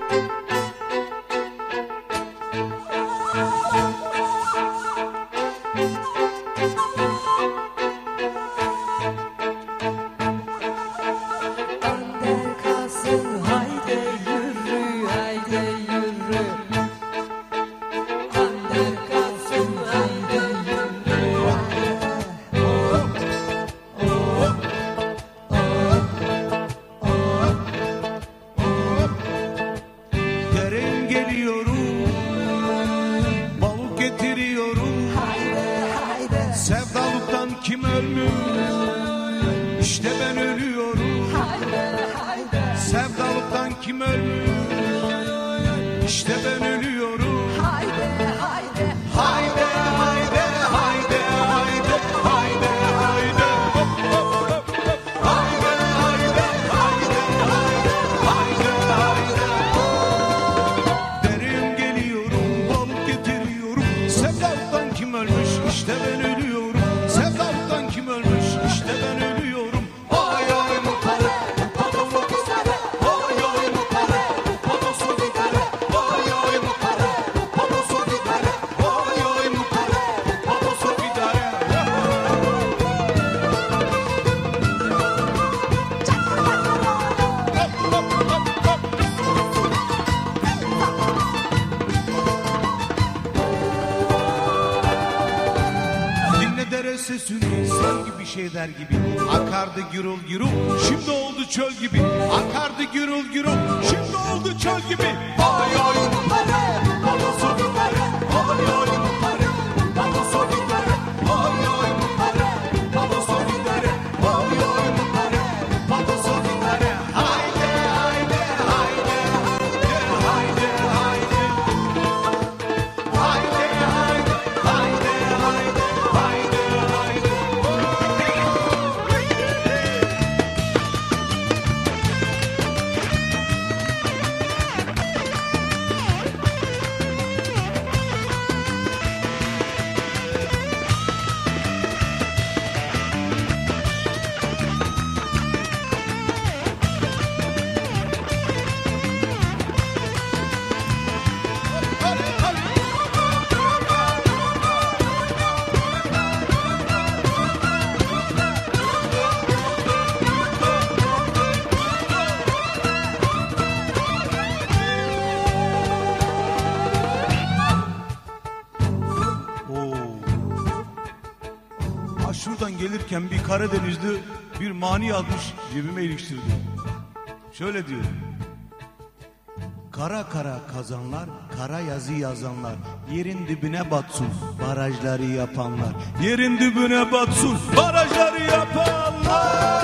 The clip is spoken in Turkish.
Bye. Sevdalıktan kim ölmüş? İşte ben ölüyorum. Sevdalıktan kim ölmüş? İşte ben ölüyorum sesini sevgi bir şey der gibi. Akardı gürül gürül şimdi oldu çöl gibi. Akardı gürül gürül şimdi oldu çöl gibi. Ay ay mutare Şuradan gelirken bir Karadenizli bir mani yazmış cebime iliştirdi. Şöyle diyor. Kara kara kazanlar, kara yazı yazanlar, yerin dibine batsın barajları yapanlar. Yerin dibine batsın barajları yapanlar.